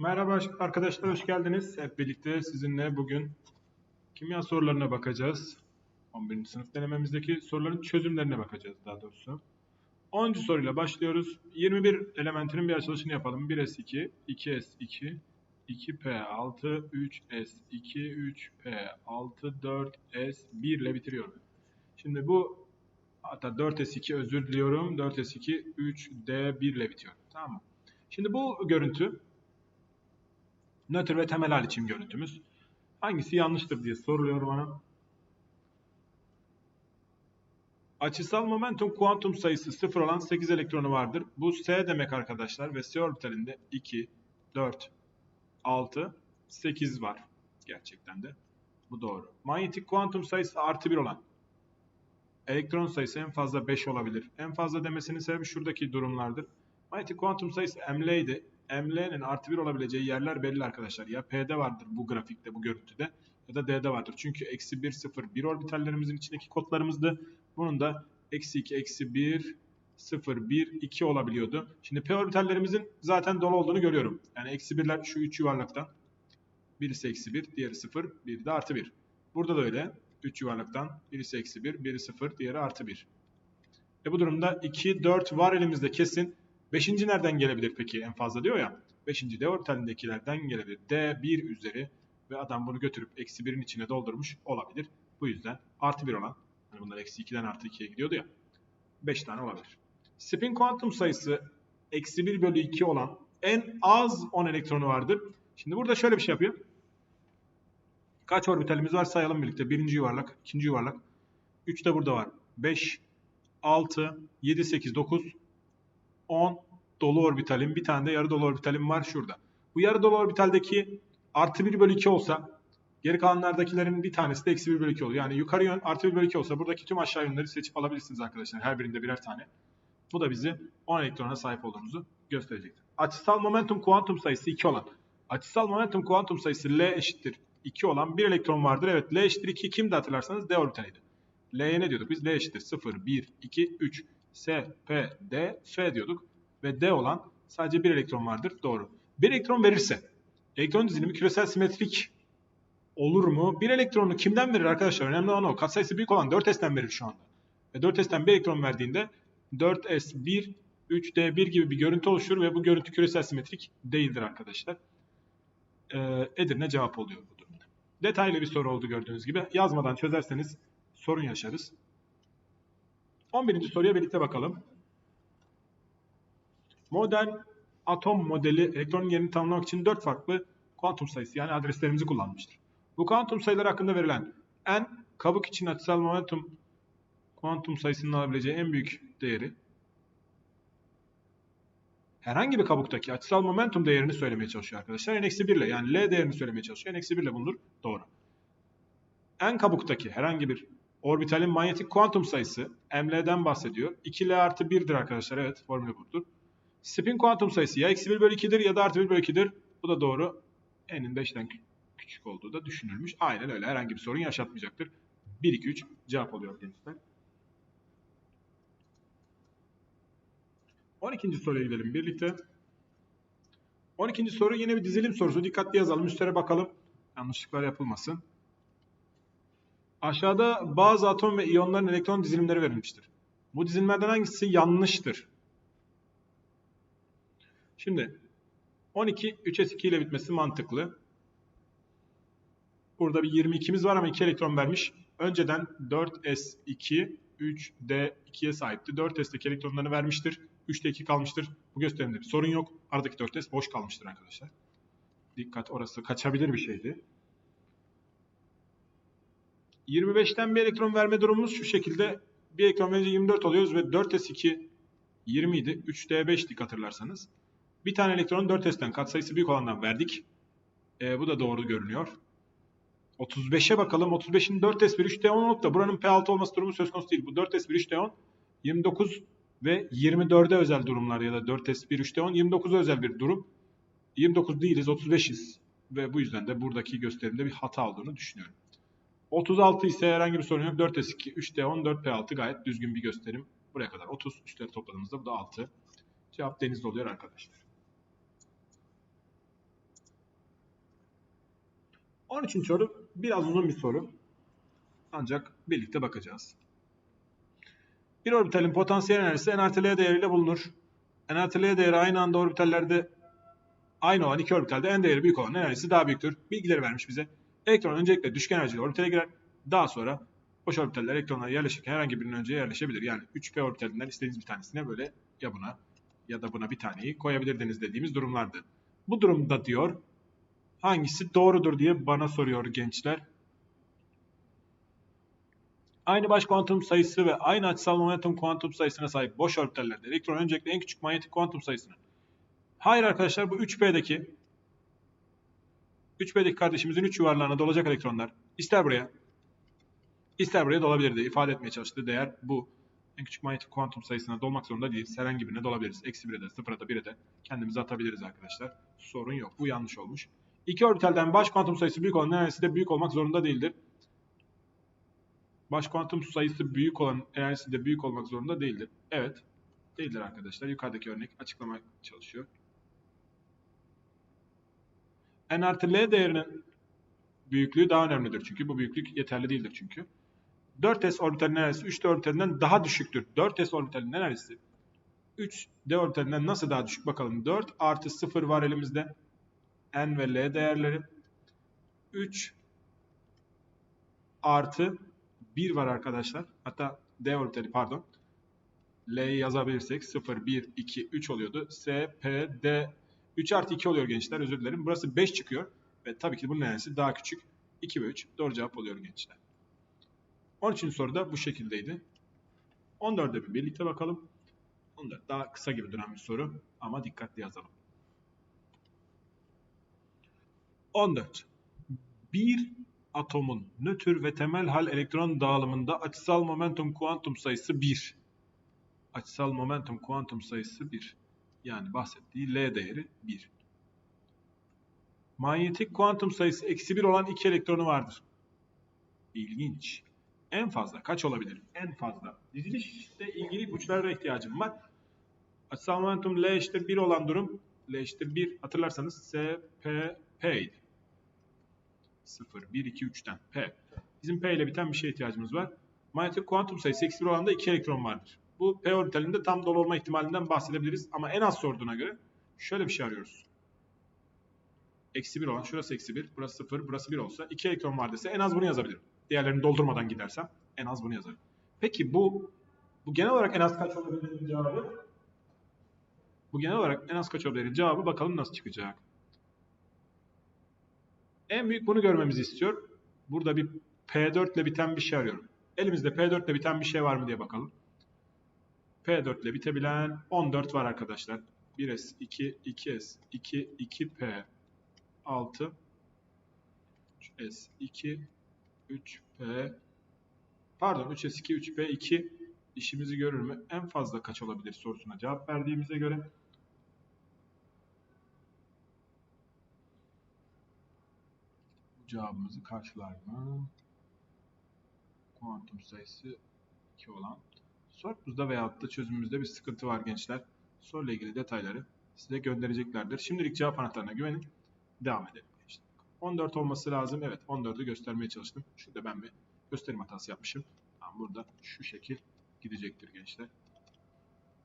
Merhaba arkadaşlar, hoş geldiniz. Hep birlikte sizinle bugün kimya sorularına bakacağız. 11. sınıf denememizdeki soruların çözümlerine bakacağız daha doğrusu. 10. soruyla başlıyoruz. 21 elementinin bir açılışını yapalım. 1s2, 2s2, 2p6, 3s2, 3p6, 4s1 ile bitiriyorum. Şimdi bu hatta 4s2 özür diliyorum. 4s2, 3d1 ile bitiyor. Tamam mı? Şimdi bu görüntü nötr ve temel hal için görüntümüz. Hangisi yanlıştır diye soruluyor bana. Açısal momentum kuantum sayısı 0 olan 8 elektronu vardır. Bu S demek arkadaşlar ve S orbitalinde 2, 4, 6, 8 var gerçekten de. Bu doğru. Manyetik kuantum sayısı artı 1 olan elektron sayısı en fazla 5 olabilir. En fazla demesinin sebebi şuradaki durumlardır. Manyetik kuantum sayısı ML'ydi. ML'nin artı 1 olabileceği yerler belli arkadaşlar. Ya P'de vardır bu grafikte, bu görüntüde ya da D'de vardır. Çünkü eksi 1, 0, 1 orbitallerimizin içindeki kodlarımızdı. Bunun da eksi 2, eksi 1, 0, 1, 2 olabiliyordu. Şimdi P orbitallerimizin zaten dolu olduğunu görüyorum. Yani eksi 1'ler şu 3 yuvarlaktan. Birisi eksi 1, diğeri 0, biri de artı 1. Burada da öyle. 3 yuvarlaktan birisi eksi 1, biri 0, diğeri artı 1. E bu durumda 2, 4 var elimizde kesin. Beşinci nereden gelebilir peki en fazla diyor ya. Beşinci D orbitalindekilerden gelebilir. D 1 üzeri ve adam bunu götürüp eksi 1'in içine doldurmuş olabilir. Bu yüzden artı 1 olan, hani bunlar eksi 2'den artı 2'ye gidiyordu ya. 5 tane olabilir. Spin kuantum sayısı eksi 1 bölü 2 olan en az 10 elektronu vardır. Şimdi burada şöyle bir şey yapıyor. Kaç orbitalimiz var sayalım birlikte. Birinci yuvarlak, ikinci yuvarlak. 3 de burada var. 5, 6, 7, 8, 9, 10 dolu orbitalim. Bir tane de yarı dolu orbitalim var şurada. Bu yarı dolu orbitaldeki artı 1 bölü 2 olsa geri kalanlardakilerin bir tanesi de eksi 1 bölü 2 oluyor. Yani yukarı yön artı 1 bölü 2 olsa buradaki tüm aşağı yönleri seçip alabilirsiniz arkadaşlar. Her birinde birer tane. Bu da bizi 10 elektrona sahip olduğumuzu gösterecektir. Açısal momentum kuantum sayısı 2 olan. Açısal momentum kuantum sayısı L eşittir 2 olan bir elektron vardır. Evet L eşittir 2 kimdi hatırlarsanız D orbitaliydi. L'ye ne diyorduk biz? L eşittir 0, 1, 2, 3. S, P, D, F diyorduk. Ve D olan sadece bir elektron vardır. Doğru. Bir elektron verirse elektron dizilimi küresel simetrik olur mu? Bir elektronu kimden verir arkadaşlar? Önemli olan o. Katsayısı büyük olan 4S'ten verir şu anda. Ve 4S'ten bir elektron verdiğinde 4S1, 3D1 gibi bir görüntü oluşur ve bu görüntü küresel simetrik değildir arkadaşlar. Ee, Edirne cevap oluyor bu durumda. Detaylı bir soru oldu gördüğünüz gibi. Yazmadan çözerseniz sorun yaşarız. 11. soruya birlikte bakalım. Modern atom modeli elektronun yerini tanımlamak için 4 farklı kuantum sayısı yani adreslerimizi kullanmıştır. Bu kuantum sayıları hakkında verilen n kabuk için açısal momentum kuantum sayısının alabileceği en büyük değeri herhangi bir kabuktaki açısal momentum değerini söylemeye çalışıyor arkadaşlar. n-1 ile yani L değerini söylemeye çalışıyor. n-1 ile bulunur. Doğru. N kabuktaki herhangi bir orbitalin manyetik kuantum sayısı ml'den bahsediyor. 2l artı 1'dir arkadaşlar. Evet formülü budur. Spin kuantum sayısı ya eksi 1 bölü 2'dir ya da artı 1 bölü 2'dir. Bu da doğru. N'in 5'ten küçük olduğu da düşünülmüş. Aynen öyle. Herhangi bir sorun yaşatmayacaktır. 1, 2, 3 cevap oluyor gençler. 12. soruya gidelim birlikte. 12. soru yine bir dizilim sorusu. Dikkatli yazalım. Üstlere bakalım. Yanlışlıklar yapılmasın. Aşağıda bazı atom ve iyonların elektron dizilimleri verilmiştir. Bu dizilimlerden hangisi yanlıştır? Şimdi 12 3s2 ile bitmesi mantıklı. Burada bir 22'miz var ama 2 elektron vermiş. Önceden 4s2 3d2'ye sahipti. 4s'teki elektronlarını vermiştir. 3'te 2 kalmıştır. Bu gösterimde bir sorun yok. Aradaki 4s boş kalmıştır arkadaşlar. Dikkat orası kaçabilir bir şeydi. 25'ten bir elektron verme durumumuz şu şekilde. Bir elektron verince 24 oluyoruz ve 4s2 20 idi. 3d5'dik hatırlarsanız. Bir tane elektron 4s'ten katsayısı büyük olandan verdik. E, bu da doğru görünüyor. 35'e bakalım. 35'in 4s1 3d10 olup da buranın p6 olması durumu söz konusu değil. Bu 4s1 3d10 29 ve 24'e özel durumlar ya da 4s1 3d10 29'a özel bir durum. 29 değiliz 35'iz ve bu yüzden de buradaki gösterimde bir hata olduğunu düşünüyorum. 36 ise herhangi bir sorun yok. 4s2, 3d10, 4p6 gayet düzgün bir gösterim. Buraya kadar 30. Üstleri topladığımızda bu da 6. Cevap denizde oluyor arkadaşlar. 13. soru biraz uzun bir soru. Ancak birlikte bakacağız. Bir orbitalin potansiyel enerjisi n artı L değeriyle bulunur. n artı L değeri aynı anda orbitallerde aynı olan iki orbitalde n değeri büyük olan enerjisi daha büyüktür. Bilgileri vermiş bize. Elektron öncelikle düşük enerjili orbitale girer. Daha sonra boş orbitaller elektronlar yerleşirken herhangi birinin önce yerleşebilir. Yani 3p orbitalinden istediğiniz bir tanesine böyle ya buna ya da buna bir taneyi koyabilirdiniz dediğimiz durumlardı. Bu durumda diyor hangisi doğrudur diye bana soruyor gençler. Aynı baş kuantum sayısı ve aynı açısal momentum kuantum sayısına sahip boş orbitallerde elektron öncelikle en küçük manyetik kuantum sayısını. Hayır arkadaşlar bu 3P'deki 3P'deki kardeşimizin 3 yuvarlağına dolacak elektronlar ister buraya ister buraya dolabilirdi. İfade etmeye çalıştığı değer bu. En küçük manyetik kuantum sayısına dolmak zorunda değiliz. Herhangi birine dolabiliriz. Eksi 1'e de 0'a da 1'e de kendimizi atabiliriz arkadaşlar. Sorun yok. Bu yanlış olmuş. İki orbitalden baş kuantum sayısı büyük olan enerjisi de büyük olmak zorunda değildir. Baş kuantum sayısı büyük olan enerjisi de büyük olmak zorunda değildir. Evet. Değildir arkadaşlar. Yukarıdaki örnek açıklamaya çalışıyor. N artı L değerinin büyüklüğü daha önemlidir çünkü. Bu büyüklük yeterli değildir çünkü. 4s orbitalinin enerjisi 3d orbitalinden daha düşüktür. 4s orbitalinin enerjisi 3d orbitalinden nasıl daha düşük bakalım. 4 artı 0 var elimizde. n ve l değerleri. 3 artı 1 var arkadaşlar. Hatta d orbitali pardon. L'yi yazabilirsek 0, 1, 2, 3 oluyordu. S, P, D 3 artı 2 oluyor gençler özür dilerim. Burası 5 çıkıyor. Ve tabii ki bunun enerjisi daha küçük. 2 ve 3 doğru cevap oluyor gençler. 13. soru da bu şekildeydi. 14'e bir birlikte bakalım. 14 daha kısa gibi duran bir soru ama dikkatli yazalım. 14. Bir atomun nötr ve temel hal elektron dağılımında açısal momentum kuantum sayısı 1. Açısal momentum kuantum sayısı 1. Yani bahsettiği L değeri 1. Manyetik kuantum sayısı eksi 1 olan 2 elektronu vardır. İlginç. En fazla kaç olabilir? En fazla. Dizilişte ilgili ipuçlarına ihtiyacım var. Açısal momentum L eşittir 1 olan durum. L eşittir 1 hatırlarsanız S, P, P idi. 0, 1, 2, 3'ten P. Bizim P ile biten bir şeye ihtiyacımız var. Manyetik kuantum sayısı eksi 1 olanda 2 elektron vardır. Bu P orbitalinde tam dolu olma ihtimalinden bahsedebiliriz. Ama en az sorduğuna göre şöyle bir şey arıyoruz. Eksi 1 olan, şurası eksi 1, burası 0, burası 1 olsa 2 elektron var dese en az bunu yazabilirim. Diğerlerini doldurmadan gidersem en az bunu yazarım. Peki bu bu genel olarak en az kaç olabilir cevabı? Bu genel olarak en az kaç olabilir cevabı bakalım nasıl çıkacak. En büyük bunu görmemizi istiyor. Burada bir P4 ile biten bir şey arıyorum. Elimizde P4 ile biten bir şey var mı diye bakalım. P4 ile bitebilen 14 var arkadaşlar. 1S, 2, 2S, 2, 2P, 6, 3S, 2, 3P, pardon 3S2, 3P2 işimizi görür mü? En fazla kaç olabilir sorusuna cevap verdiğimize göre cevabımızı karşılar mı? Kuantum sayısı 2 olan. Sorumuzda veyahut da çözümümüzde bir sıkıntı var gençler. Soruyla ilgili detayları size göndereceklerdir. Şimdilik cevap anahtarına güvenin. Devam edelim. Gençler. 14 olması lazım. Evet 14'ü göstermeye çalıştım. Şurada ben bir gösterim hatası yapmışım. Tamam, burada şu şekil gidecektir gençler.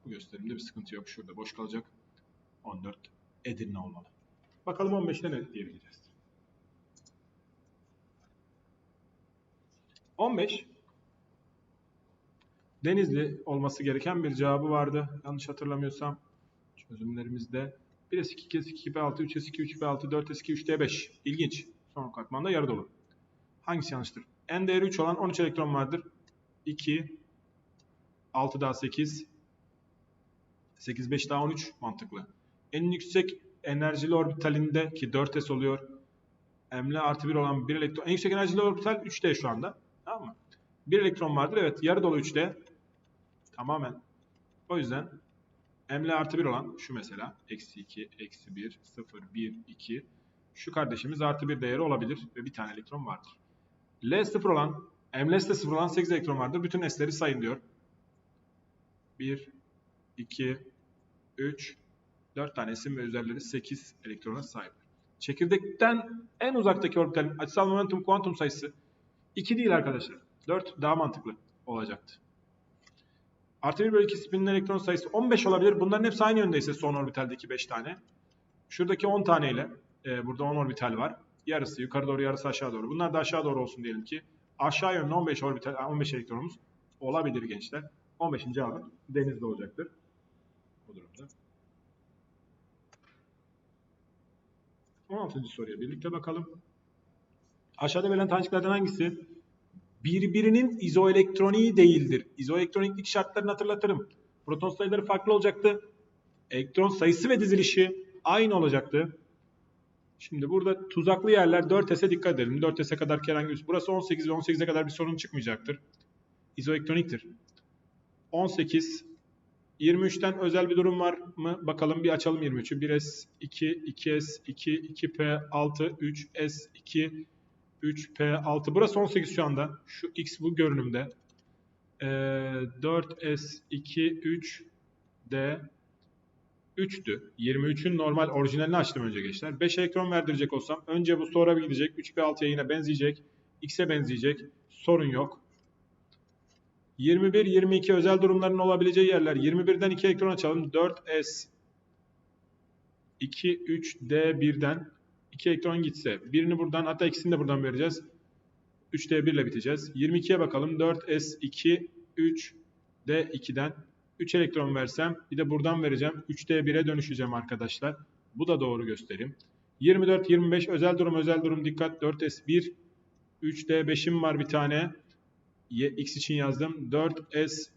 Bu gösterimde bir sıkıntı yok. Şurada boş kalacak. 14 Edirne olmalı. Bakalım 15'te ne diyebileceğiz. 15 Denizli olması gereken bir cevabı vardı. Yanlış hatırlamıyorsam çözümlerimizde 1S2, 2S2, 2P6, 3S2, 3P6, 4S2, 3D5. İlginç. Son katmanda yarı dolu. Hangisi yanlıştır? N değeri 3 olan 13 elektron vardır. 2, 6 daha 8, 8, 5 daha 13 mantıklı. En yüksek enerjili orbitalinde ki 4S oluyor. M'le artı 1 olan bir elektron. En yüksek enerjili orbital 3D şu anda. Tamam mı? Bir elektron vardır. Evet yarı dolu 3D. Tamamen. O yüzden M'le artı 1 olan şu mesela. Eksi 2, eksi 1, 0, 1, 2. Şu kardeşimiz artı 1 değeri olabilir ve bir tane elektron vardır. L 0 olan, M'l'de 0 olan 8 elektron vardır. Bütün S'leri sayın diyor. 1, 2, 3, 4 tane isim ve üzerleri 8 elektrona sahip. Çekirdekten en uzaktaki orbitalin açısal momentum kuantum sayısı 2 değil arkadaşlar. 4 daha mantıklı olacaktı. Artı 1 bölü 2 spinin elektron sayısı 15 olabilir. Bunların hepsi aynı yöndeyse son orbitaldeki 5 tane. Şuradaki 10 taneyle e, burada 10 orbital var. Yarısı yukarı doğru yarısı aşağı doğru. Bunlar da aşağı doğru olsun diyelim ki. Aşağı yönlü 15 orbital 15 elektronumuz olabilir gençler. 15'in cevabı denizde olacaktır. Bu durumda. 16. soruya birlikte bakalım. Aşağıda verilen taneciklerden hangisi birbirinin izoelektroniği değildir? İzoelektroniklik şartlarını hatırlatırım. Proton sayıları farklı olacaktı. Elektron sayısı ve dizilişi aynı olacaktı. Şimdi burada tuzaklı yerler 4S'e dikkat edelim. 4S'e kadar herhangi bir... Burası 18 ve 18'e kadar bir sorun çıkmayacaktır. İzoelektroniktir. 18 23'ten özel bir durum var mı? Bakalım bir açalım 23'ü. 1S, 2, 2S, 2, 2P, 6, 3S, 2, 3P, 6. Burası 18 şu anda. Şu X bu görünümde. Ee, 4S, 2, 3, D, 3'tü. 23'ün normal orijinalini açtım önce gençler. 5 elektron verdirecek olsam önce bu sonra bir gidecek. 3P6'ya yine benzeyecek. X'e benzeyecek. Sorun yok. 21, 22 özel durumların olabileceği yerler. 21'den 2 elektron açalım. 4S 2, 3, D1'den 2 elektron gitse. Birini buradan hatta ikisini de buradan vereceğiz. 3D1 ile biteceğiz. 22'ye bakalım. 4S2, 3, D2'den 3 elektron versem bir de buradan vereceğim. 3D1'e dönüşeceğim arkadaşlar. Bu da doğru gösterim. 24, 25 özel durum özel durum dikkat. 4S1, 3D5'im var bir tane. X için yazdım. 4S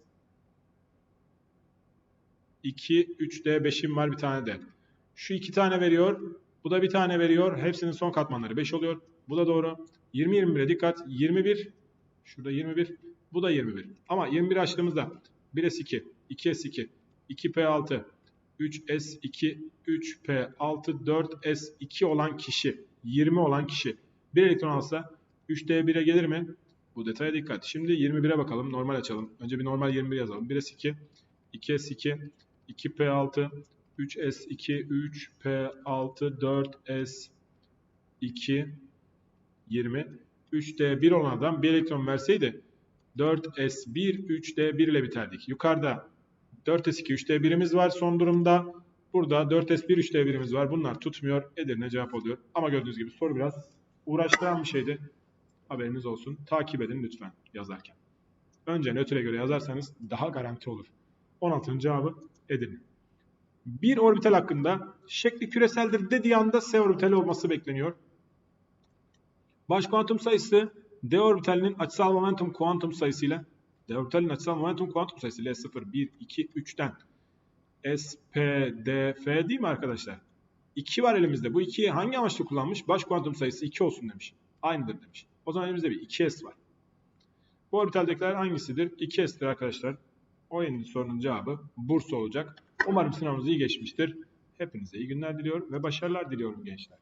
2, 3D5'im var bir tane de. Şu iki tane veriyor. Bu da bir tane veriyor. Hepsinin son katmanları 5 oluyor. Bu da doğru. 20, 21'e dikkat. 21. Şurada 21. Bu da 21. Ama 21 açtığımızda 1S2, 2S2, 2P6, 3S2, 3P6, 4S2 olan kişi, 20 olan kişi bir elektron alsa 3D1'e gelir mi? Bu detaya dikkat. Şimdi 21'e bakalım. Normal açalım. Önce bir normal 21 yazalım. 1S2, 2S2, 2P6, 3S2, 3P6, 4S2, 20. 3D1 olan adam bir elektron verseydi 4S1, 3D1 ile biterdik. Yukarıda 4S2, 3D1'imiz var son durumda. Burada 4S1, 3D1'imiz var. Bunlar tutmuyor. Edirne cevap oluyor. Ama gördüğünüz gibi soru biraz uğraştıran bir şeydi. Haberiniz olsun. Takip edin lütfen yazarken. Önce nötre göre yazarsanız daha garanti olur. 16'nın cevabı Edirne. Bir orbital hakkında şekli küreseldir dediği anda S orbitali olması bekleniyor. Baş kuantum sayısı D orbitalinin açısal momentum kuantum sayısıyla D orbitalinin açısal momentum kuantum sayısı L0, 1, 2, 3'ten S, P, D, F değil mi arkadaşlar? 2 var elimizde. Bu 2'yi hangi amaçla kullanmış? Baş kuantum sayısı 2 olsun demiş. Aynıdır demiş. O zaman elimizde bir 2S var. Bu orbitaldekiler hangisidir? 2S'tir arkadaşlar. O yeni sorunun cevabı Bursa olacak. Umarım sınavınız iyi geçmiştir. Hepinize iyi günler diliyor ve başarılar diliyorum gençler.